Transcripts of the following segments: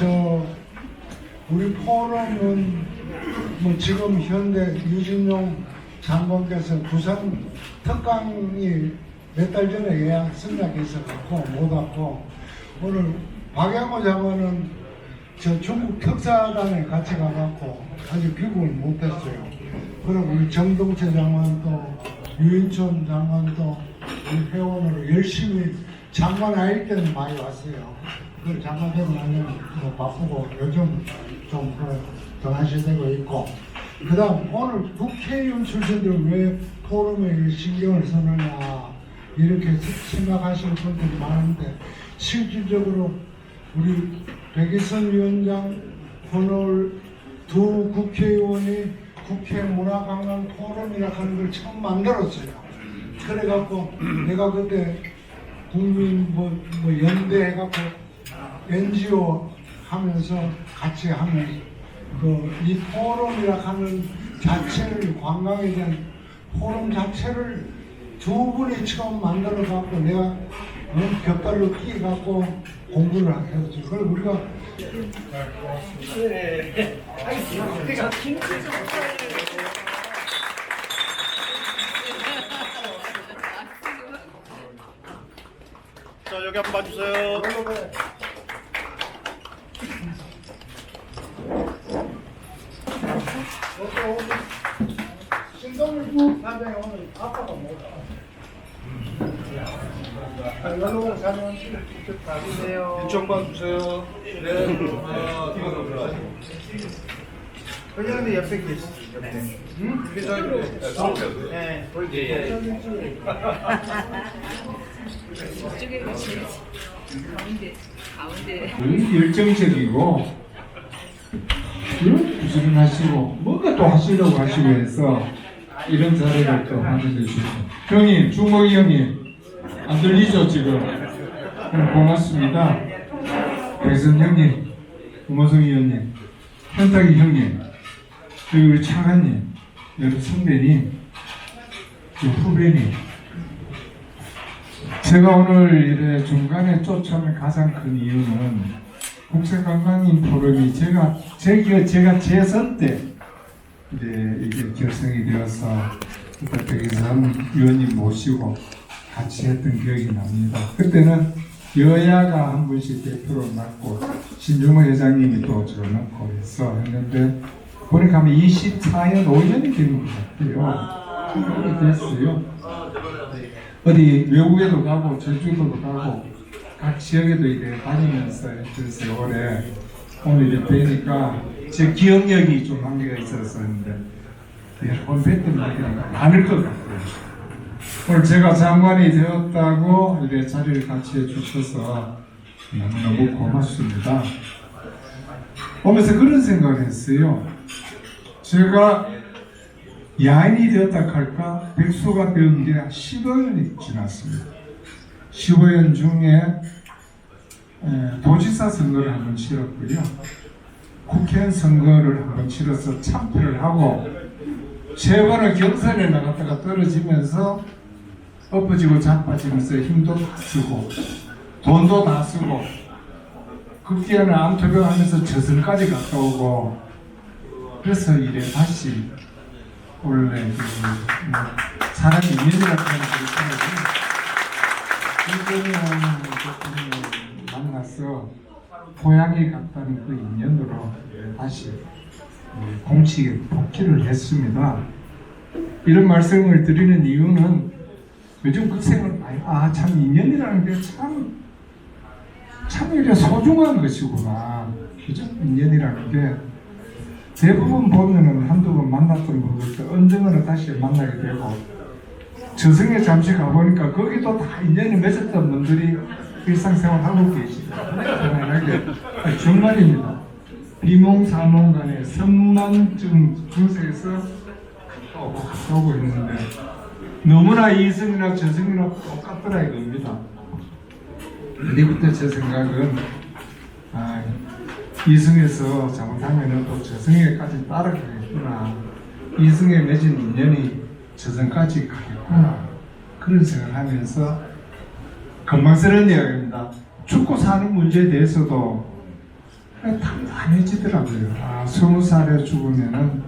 저 우리 포럼은 뭐 지금 현대 유진용 장관께서 부산 특강이 몇 달 전에 예약 승낙이 있어갖고 못 왔고 오늘 박양호 장관은 저 중국 특사단에 같이 가갖고 아직 귀국을 못했어요. 그리고 우리 정동채 장관도 유인촌 장관도 우리 회원으로 열심히 장관 아닐 때는 많이 왔어요. 그 장관 되고 나면 뭐 바쁘고 요즘 좀 등하시되고 있고 그 다음 오늘 국회의원 출신들 왜 포럼에 신경을 쓰느냐 이렇게 생각하시는 분들이 많은데 실질적으로 우리 백이선 위원장 오늘 두 국회의원이 국회 문화관광 포럼이라 하는 걸 처음 만들었어요. 그래갖고 내가 그때 국민 뭐, 뭐 연대 해갖고 NGO 하면서 같이 하면 그이 포럼이라 하는 자체를 관광에 대한 포럼 자체를 두 분이 처음 만들어 갖고 내가 어, 곁발로 끼 갖고 공부를 했죠. 그걸 우리가 자 여기 한번 봐주세요. 사장이 오늘 아빠가 못 와. 아, 연락을 사장님 직접 가주세요. 이쪽 봐주세요. 네. 아, 이거 들어. 회장님 옆에 계시 옆에. 회장님, 네. 이쪽에 가시면 가운데 가운데 열정적이고 부지런하시고 뭔가 또 하시려고 하시고 해서 이런 자리를 또 만들어 주시고 형님 주먹이 형님 안 들리죠 지금? 음, 고맙습니다. 백선 형님 우모성 의원님 현탁이 형님 그리고 우리 차관님 여러분 선배님 후배님. 제가 오늘 이래 중간에 쫓아오는 가장 큰 이유는 국제관광인 포럼이 제가 제가 제가 재선 때 이제 이게 결성이 되어서 그때 백인선 의원님 모시고 같이 했던 기억이 납니다. 그때는 여야가 한 분씩 대표를 맡고 신중호 회장님이 또 저를 맡고 해서 했는데 보니까 한 24년 5년이 된 것 같아요. 그렇게 됐어요. 어디 외국에도 가고 제주도도 가고 각 지역에도 이래 다니면서 했던 세월에 오늘 이제 뵈니까 제 기억력이 좀 한계가 있었었는데 여러 번 뵀던 분들이 많을 것 같아요. 오늘 제가 장관이 되었다고 이래 자리를 같이 해주셔서 너무너무 고맙습니다. 오면서 그런 생각을 했어요. 제가 야인이 되었다 할까 백수가 되은 게 15년이 지났습니다. 15년 중에 에, 도지사 선거를 한번 치렀고요. 국회의원 선거를 한번 치러서 참패를 하고 세 번을 경선에 나갔다가 떨어지면서 엎어지고 자빠지면서 힘도 다 쓰고 돈도 다 쓰고 극기에는 암투병하면서 저승까지 갔다 오고 그래서 이래 다시 원래 그 음, 사람이 인연이라고 하는 그 인연을 만나서 고향에 갔다는 그 인연으로 다시 음, 공식에 복귀를 했습니다. 이런 말씀을 드리는 이유는 요즘 그 생각을 많이 아참 인연이라는 게 참 참 이래 소중한 것이구나. 그죠? 인연이라는 게 대부분 보면은 한두 번 만났던 분들도 언젠가는 다시 만나게 되고 저승에 잠시 가보니까 거기도 다 인연이 맺었던 분들이 일상생활 하고 계시죠. 정말입니다. 비몽사몽 간에 선만증 중세에서 오고 있는데 너무나 이승이나 저승이나 똑같더라 이겁니다. 그때부터 제 생각은 아, 이승에서 잘못하면 또 저승에까지 따라가겠구나. 이승에 맺은 인연이 저승까지 가겠구나. 그런 생각을 하면서 건망스러운 이야기입니다. 죽고 사는 문제에 대해서도 당연해지더라고요. 아, 스무 살에 죽으면은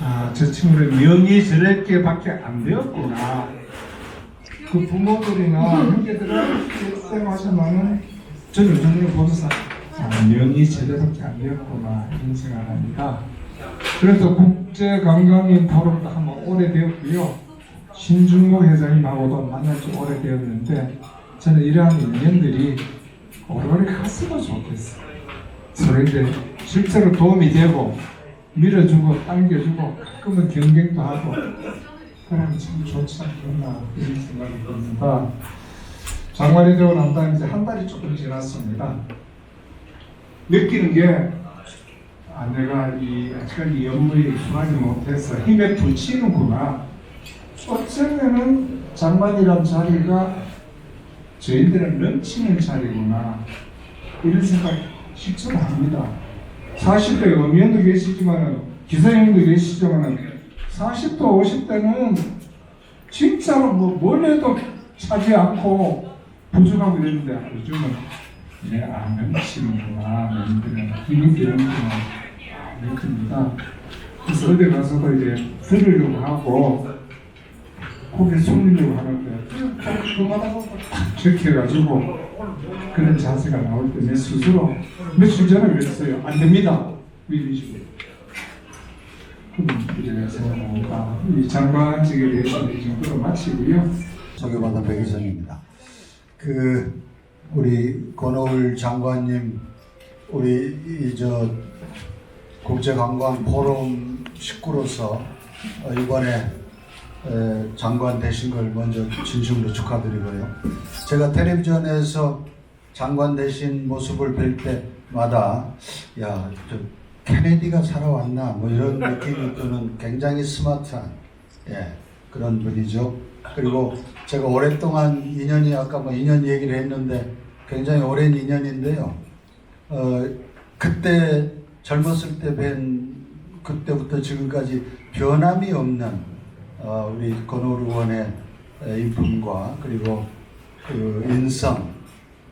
아, 저 친구는 명이 저렇게 밖에 안 되었구나. 그 부모들이나 형제들은 쌤하시면은 저는 요즘에 보면서 아, 명이 제대로밖에 안 되었구나 이런 생각을 합니다. 그래서 국제관광인 포럼도 한번 오래되었고요. 신중모 회장님하고도 만난 지 오래되었는데 저는 이러한 인연들이 오래오래 갔으면 좋겠어요. 서로 이제 실제로 도움이 되고 밀어주고 당겨주고 가끔은 경쟁도 하고 그러면 참 좋지 않겠나 이런 생각이 듭니다. 장관이 되고 난 다음에 이제 한 달이 조금 지났습니다. 느끼는 게 아, 내가 이 아직까지 이 업무에 익숙하지 못해서 힘에 부치는구나. 어쩌면은 장관이란 자리가 저희들은 넘치는 자리구나. 이런 생각 실제로 합니다. 40대 의원도 계시지만 기사님도 계시지만 40대 50대는 진짜로 뭐뭘 해도 차지 않고 부족하고 이랬는데 요즘은 내 안면 치는구나 너희들은 힘이 되는구나 이렇습니다. 그래서 어디 가서도 이제 들으려고 하고 고개 숙이려고 하는데 그만하고 탁 적혀가지고 그런 자세가 나올 때 내 스스로 며칠 전에 그랬어요. 안 됩니다. 그럼 이제 생각합니다. 이 장관직에 대해서 이 정도로 마치고요. 소개받은 백이선입니다. 그 우리 권오을 장관님 우리 이 저 국제관광 포럼 식구로서 어, 이번에 에, 장관 되신 걸 먼저 진심으로 축하드리고요. 제가 텔레비전에서 장관 되신 모습을 뵐 때마다 야, 저 케네디가 살아왔나 뭐 이런 느낌이 드는 굉장히 스마트한 예, 그런 분이죠. 그리고 제가 오랫동안 인연이 아까 뭐 인연 얘기를 했는데 굉장히 오랜 인연인데요. 어, 그때 젊었을 때 뵌 그때부터 지금까지 변함이 없는 어, 우리 권오루 의원의 인품과 그리고 그 인성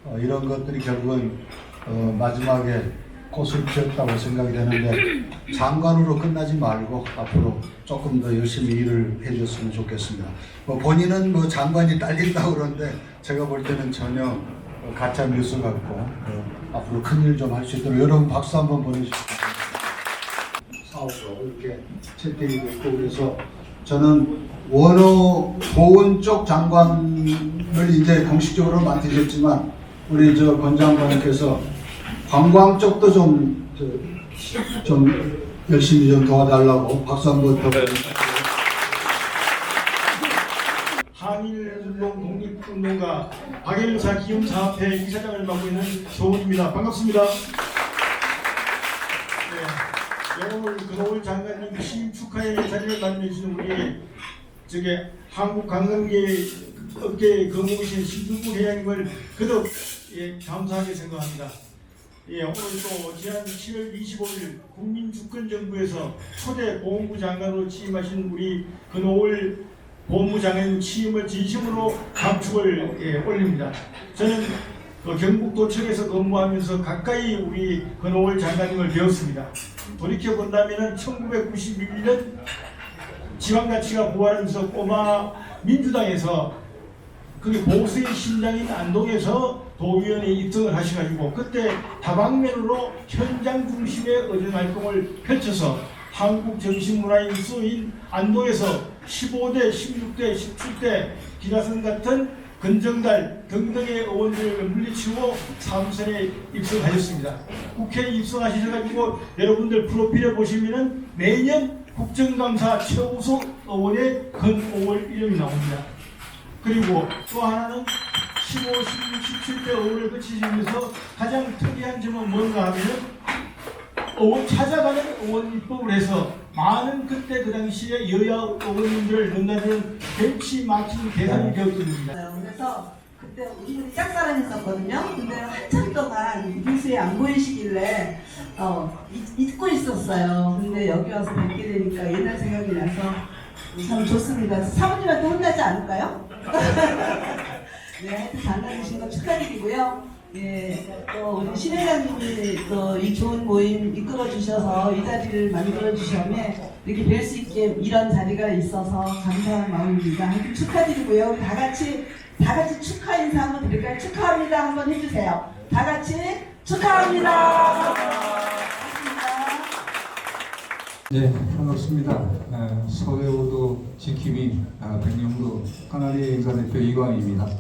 어, 이런 것들이 결국은 어, 마지막에 꽃을 피웠다고 생각이 되는데 장관으로 끝나지 말고 앞으로 조금 더 열심히 일을 해줬으면 좋겠습니다. 뭐 본인은 뭐 장관이 딸린다고 그러는데 제가 볼 때는 전혀 어, 가짜 뉴스 같고 어, 앞으로 큰일 좀 할 수 있도록 여러분 박수 한번 보내주십시오. 사업으로 이렇게 채택이 됐고 그래서 저는 원호 보훈 쪽 장관을 이제 공식적으로 맡으셨지만 우리 저 권 장관께서 관광 쪽도 좀, 저, 좀 열심히 좀 도와달라고 박수 한번 더. 한일운동 독립운동가 박일사 기움사업회 이사장을 맡고 있는 조훈입니다. 반갑습니다. 네, 오늘 그노을 장관님 취임 축하의 자리를 마련해주신 우리 저게 한국 관광계 업계에 거무이신 신중국 회장님을 그덕 예, 감사하게 생각합니다. 예, 오늘 또 지난 7월 25일 국민주권정부에서 초대 보훈부 장관으로 취임하신 우리 근호을 법무장관 취임을 진심으로 감축을 예, 올립니다. 저는 그 경북도청에서 근무하면서 가까이 우리 근호을 장관님을 배웠습니다. 돌이켜 본다면은 1991년 지방자치가 부활하면서 꼬마 민주당에서 그게 보수의 심장인 안동에서 도의원에 입성을 하셔가지고 그때 다방면으로 현장 중심의 의전 활동을 펼쳐서 한국 정신문화인 수인 안동에서 15대, 16대, 17대 기라성 같은 근정달 등등의 의원들을 물리치고 사무선에 입성하셨습니다. 국회에 입성하셔가지고 여러분들 프로필에 보시면은 매년 국정감사 최우수 의원의 근오월 이름이 나옵니다. 그리고 또 하나는 15, 16, 17대 의원을 거치시면서 가장 특이한 점은 뭔가 하면은 의원 찾아가는 의원 입법을 해서 많은 그때 그 당시에 여야 의원님들을 만나는 벤치 마킹 대상이 되었습니다. 있어요. 그래서 그때 우리들이 짝사랑했었거든요. 근데 한참 동안 뉴스에 안 보이시길래 어, 잊- 잊고 있었어요. 근데 여기 와서 뵙게 되니까 옛날 생각이 나서 참 좋습니다. 사모님한테 혼나지 않을까요? 네, 하여튼 장관이신 거 축하드리고요. 예, 또 우리 신회장님이 또 이 좋은 모임 이끌어 주셔서 이 자리를 만들어 주셨네 이렇게 뵐 수 있게 이런 자리가 있어서 감사한 마음입니다. 축하드리고요. 우리 다 같이 다 같이 축하 인사 한번 드릴까요? 축하합니다 한번 해주세요. 다 같이 축하합니다. 네, 반갑습니다. 어, 서해오도 지킴이 아, 백령도 까나리 행사대표 이광입니다. 어,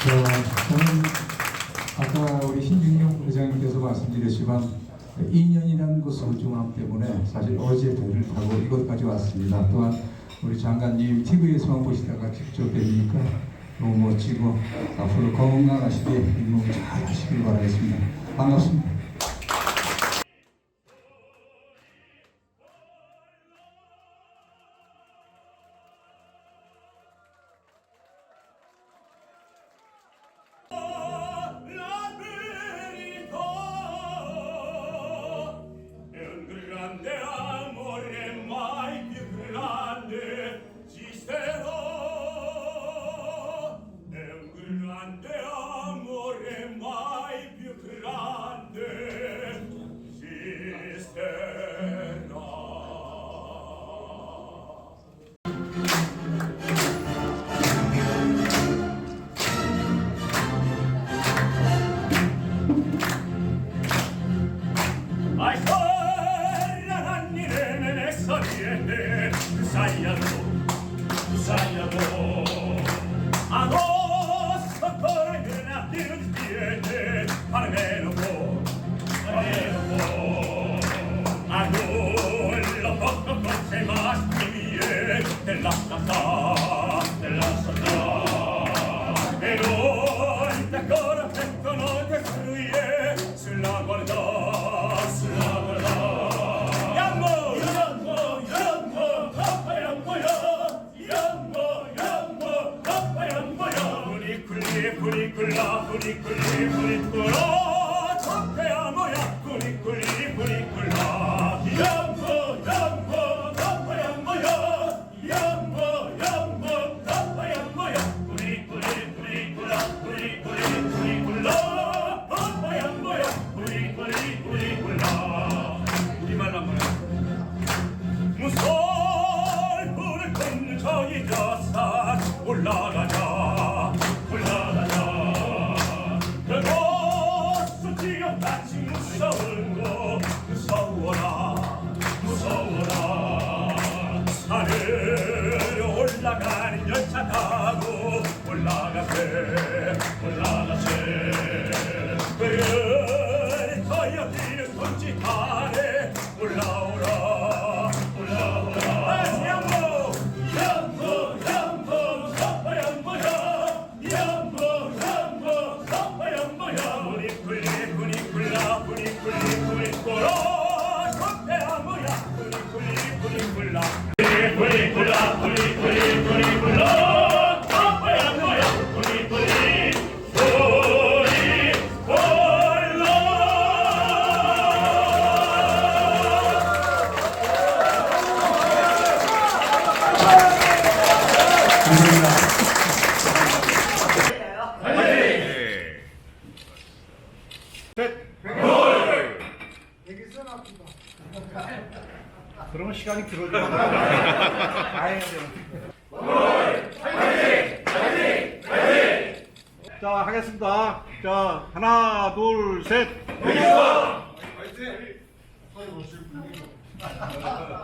저는 아까 우리 신중용 회장님께서 말씀드렸지만 2년이라는 그 소중함 때문에 사실 어제 배를 타고 이곳까지 왔습니다. 또한 우리 장관님 TV에서만 보시다가 직접 뵈니까 너무 멋지고 앞으로 건강하시게 임무 잘 하시길 바라겠습니다. 반갑습니다. 그러면